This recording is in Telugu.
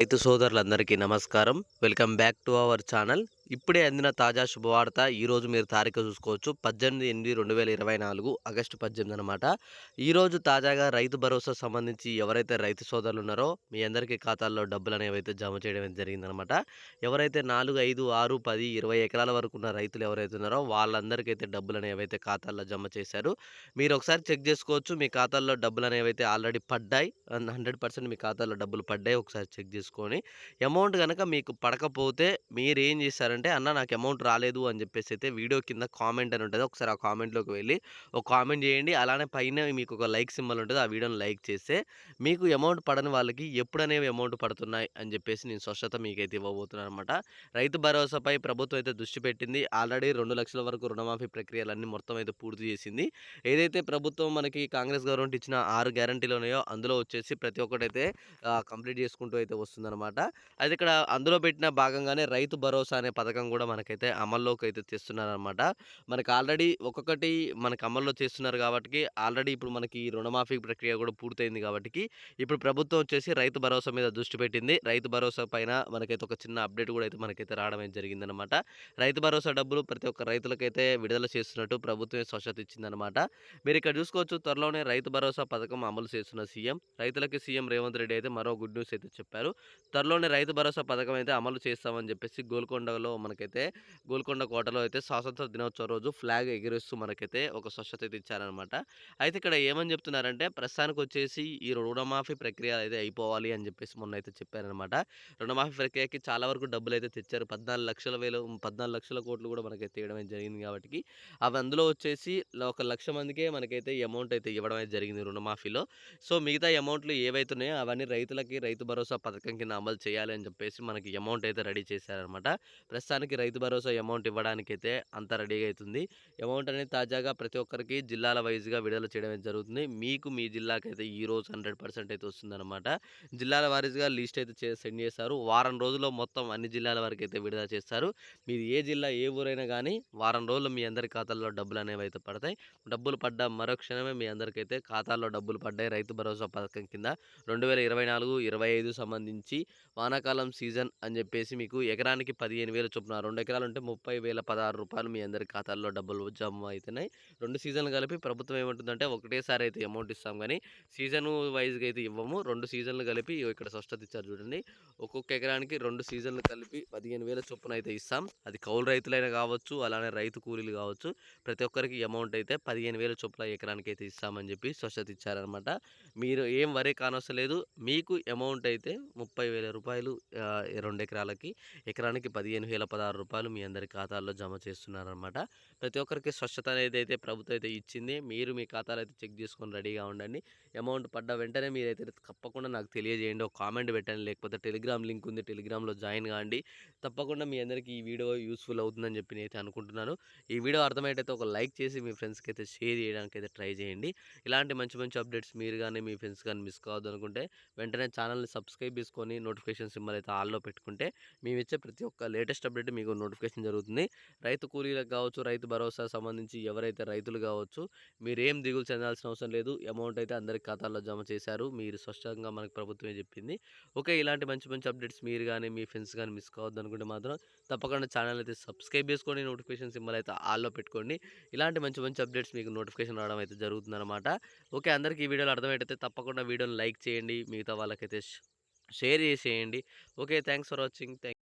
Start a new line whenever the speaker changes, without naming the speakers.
రైతు సోదరులందరికీ నమస్కారం. Welcome back to our channel. ఇప్పుడే అందిన తాజా శుభవార్త ఈరోజు మీరు తారీఖు చూసుకోవచ్చు. పద్దెనిమిది ఎనిమిది రెండు వేల ఇరవై నాలుగు ఆగస్టు పద్దెనిమిది అనమాట ఈరోజు తాజాగా రైతు భరోసా సంబంధించి ఎవరైతే రైతు సోదరులు ఉన్నారో మీ అందరికీ ఖాతాల్లో డబ్బులు అనేవి అయితే జమ చేయడం జరిగిందనమాట ఎవరైతే నాలుగు ఐదు ఆరు పది ఇరవై ఎకరాల వరకు ఉన్న రైతులు ఎవరైతే ఉన్నారో వాళ్ళందరికీ అయితే డబ్బులు అనేవి అయితే ఖాతాల్లో జమ చేశారు. మీరు ఒకసారి చెక్ చేసుకోవచ్చు. మీ ఖాతాల్లో డబ్బులు అనేవి అయితే ఆల్రెడీ పడ్డాయి. హండ్రెడ్ పర్సెంట్ మీ ఖాతాల్లో డబ్బులు పడ్డాయి. ఒకసారి చెక్ చేసుకొని అమౌంట్ కనుక మీకు పడకపోతే మీరు ఏం చేశారంటే అంటే అన్న నాకు అమౌంట్ రాలేదు అని చెప్పేసి అయితే వీడియో కింద కామెంట్ అని ఉంటుంది. ఒకసారి ఆ కామెంట్లోకి వెళ్ళి ఒక కామెంట్ చేయండి. అలానే పైన మీకు ఒక లైక్ సింబల్ ఉంటుంది. ఆ వీడియోని లైక్ చేస్తే మీకు అమౌంట్ పడని వాళ్ళకి ఎప్పుడనేవి అమౌంట్ పడుతున్నాయి అని చెప్పేసి నేను స్వచ్ఛత మీకైతే ఇవ్వబోతున్నాను అనమాట రైతు భరోసాపై ప్రభుత్వం అయితే దృష్టి పెట్టింది. ఆల్రెడీ రెండు లక్షల వరకు రుణమాఫీ ప్రక్రియలన్నీ మొత్తం అయితే పూర్తి చేసింది. ఏదైతే ప్రభుత్వం మనకి కాంగ్రెస్ గవర్నమెంట్ ఇచ్చిన ఆరు గ్యారంటీలు ఉన్నాయో అందులో వచ్చేసి ప్రతి ఒక్కటైతే కంప్లీట్ చేసుకుంటూ అయితే వస్తుందన్నమాట. అయితే ఇక్కడ అందులో పెట్టిన భాగంగానే రైతు భరోసా అనే పథకం పథకం కూడా మనకైతే అమల్లోకి అయితే తెస్తున్నారనమాట. మనకి ఆల్రెడీ ఒక్కొక్కటి మనకి అమల్లో చేస్తున్నారు కాబట్టి ఆల్రెడీ ఇప్పుడు మనకి రుణమాఫీ ప్రక్రియ కూడా పూర్తయింది కాబట్టి ఇప్పుడు ప్రభుత్వం వచ్చేసి రైతు భరోసా మీద దృష్టి పెట్టింది. రైతు భరోసా పైన మనకైతే ఒక చిన్న అప్డేట్ కూడా అయితే మనకైతే రావడం అయితే జరిగిందనమాట. రైతు భరోసా డబ్బులు ప్రతి ఒక్క రైతులకైతే విడుదల చేస్తున్నట్టు ప్రభుత్వమే స్వచ్ఛత ఇచ్చిందనమాట. మీరు ఇక్కడ చూసుకోవచ్చు త్వరలోనే రైతు భరోసా పథకం అమలు చేస్తున్న సీఎం రైతులకి సీఎం రేవంత్ రెడ్డి అయితే మరో గుడ్ న్యూస్ అయితే చెప్పారు. త్వరలోనే రైతు భరోసా పథకం అయితే అమలు చేస్తామని చెప్పేసి గోల్కొండలో మనకైతే గోల్కొండ కోటలో అయితే స్వాతంత్ర దినోత్సవం రోజు ఫ్లాగ్ ఎగిరేస్తూ మనకైతే ఒక స్వచ్ఛత అయితే ఇచ్చారనమాట అయితే ఇక్కడ ఏమని చెప్తున్నారంటే ప్రస్తుతానికి వచ్చేసి ఈ రుణమాఫీ ప్రక్రియ అయితే అయిపోవాలి అని చెప్పేసి మొన్న అయితే చెప్పారనమాట రుణమాఫీ ప్రక్రియకి చాలా వరకు డబ్బులు అయితే తెచ్చారు. పద్నాలుగు లక్షల వేలు పద్నాలుగు లక్షల కోట్లు కూడా మనకైతే తీయడం జరిగింది కాబట్టి అవి అందులో వచ్చేసి ఒక లక్ష మందికే మనకైతే అమౌంట్ అయితే ఇవ్వడం అయితే జరిగింది రుణమాఫీలో. సో మిగతా అమౌంట్లు ఏవైతున్నాయో అవన్నీ రైతులకి రైతు భరోసా పథకం కింద అమలు చేయాలి అని చెప్పేసి మనకి అమౌంట్ అయితే రెడీ చేశారనమాట ప్రస్తుతానికి రైతు భరోసా అమౌంట్ ఇవ్వడానికి అయితే అంత రెడీగా అవుతుంది అమౌంట్ అనేది తాజాగా ప్రతి ఒక్కరికి జిల్లాల వైజ్గా విడుదల చేయడం జరుగుతుంది. మీకు మీ జిల్లాకి అయితే ఈ రోజు హండ్రెడ్ పర్సెంట్ అయితే వస్తుందన్నమాట. జిల్లాల వారీగా లిస్ట్ అయితే సెండ్ చేస్తారు వారం రోజుల్లో మొత్తం అన్ని జిల్లాల వరకు అయితే విడుదల చేస్తారు. మీరు ఏ జిల్లా ఏ ఊరైనా కానీ వారం రోజులు మీ అందరి ఖాతాల్లో డబ్బులు అనేవి అయితే పడతాయి. డబ్బులు పడ్డ మరుక్షణమే మీ అందరికైతే ఖాతాల్లో డబ్బులు పడ్డాయి రైతు భరోసా పథకం కింద. రెండు వేల ఇరవై నాలుగు ఇరవై ఐదు సంబంధించి వానాకాలం సీజన్ అని చెప్పేసి మీకు ఎకరానికి పదిహేను వేలు చొప్పున రెండు ఎకరాలు ఉంటే ముప్పై వేల పదహారు రూపాయలు మీ అందరి ఖాతాల్లో డబ్బులు జమ అవుతున్నాయి రెండు సీజన్లు కలిపి ప్రభుత్వం ఏమంటుందంటే ఒకటేసారి అయితే అమౌంట్ ఇస్తాం కానీ సీజన్ వైజ్గా అయితే ఇవ్వము. రెండు సీజన్లు కలిపి ఇక్కడ స్పష్టత ఇచ్చారు చూడండి. ఒక్కొక్క ఎకరానికి రెండు సీజన్లు కలిపి పదిహేను వేల చొప్పున అయితే ఇస్తాం. అది కౌలు రైతులైనా కావచ్చు అలానే రైతు కూలీలు కావచ్చు ప్రతి ఒక్కరికి అమౌంట్ అయితే పదిహేను వేల చొప్పున ఎకరానికి అయితే ఇస్తామని చెప్పి స్పష్టత ఇచ్చారనమాట మీరు ఏం వరే కానవసలేదు మీకు అమౌంట్ అయితే ముప్పై వేల రూపాయలు రెండు ఎకరాలకి ఎకరానికి పదిహేను వేల వేల పదహారు రూపాయలు మీ అందరి ఖాతాల్లో జమ చేస్తున్నారనమాట ప్రతి ఒక్కరికి స్వచ్ఛత అనేది అయితే ప్రభుత్వం అయితే ఇచ్చింది. మీరు మీ ఖాతాలు అయితే చెక్ చేసుకొని రెడీగా ఉండండి. అమౌంట్ పడ్డ వెంటనే మీరైతే తప్పకుండా నాకు తెలియజేయండి. ఒక కామెంట్ పెట్టండి. లేకపోతే టెలిగ్రామ్ లింక్ ఉంది. టెలిగ్రామ్లో జాయిన్ కాండి. తప్పకుండా మీ అందరికీ ఈ వీడియో యూస్ఫుల్ అవుతుందని చెప్పి నేనైతే అనుకుంటున్నాను. ఈ వీడియో అర్థమయ్యేటైతే ఒక లైక్ చేసి మీ ఫ్రెండ్స్కి అయితే షేర్ చేయడానికి అయితే ట్రై చేయండి. ఇలాంటి మంచి మంచి అప్డేట్స్ మీరు కానీ మీ ఫ్రెండ్స్ కానీ మిస్ కావద్దు అనుకుంటే వెంటనే ఛానల్ని సబ్స్క్రైబ్ చేసుకొని నోటిఫికేషన్ సింబల్ అయితే ఆల్లో పెట్టుకుంటే మేము ఇచ్చే ప్రతి ఒక్క లేటెస్ట్ అప్డేట్ మీకు నోటిఫికేషన్ జరుగుతుంది. రైతు కూలీలకు కావచ్చు రైతు భరోసా సంబంధించి ఎవరైతే రైతులు కావచ్చు మీరేం దిగులు చెందాల్సిన అవసరం లేదు. అమౌంట్ అయితే అందరి ఖాతాల్లో జమ చేశారు. మీరు స్పష్టంగా మనకు ప్రభుత్వమే చెప్పింది. ఓకే ఇలాంటి మంచి మంచి అప్డేట్స్ మీరు కానీ మీ ఫ్రెండ్స్ కానీ మిస్ కావద్దు అనుకుంటే మాత్రం తప్పకుండా ఛానల్ అయితే సబ్స్క్రైబ్ చేసుకొని నోటిఫికేషన్ సింబల్ అయితే ఆల్లో పెట్టుకోండి. ఇలాంటి మంచి మంచి అప్డేట్స్ మీకు నోటిఫికేషన్ రావడం అయితే జరుగుతుందన్నమాట. ఓకే అందరికీ ఈ వీడియోలు అర్థమైతే తప్పకుండా వీడియోని లైక్ చేయండి. మిగతా వాళ్ళకైతే షేర్ చేసేయండి. Okay thanks for watching. Thank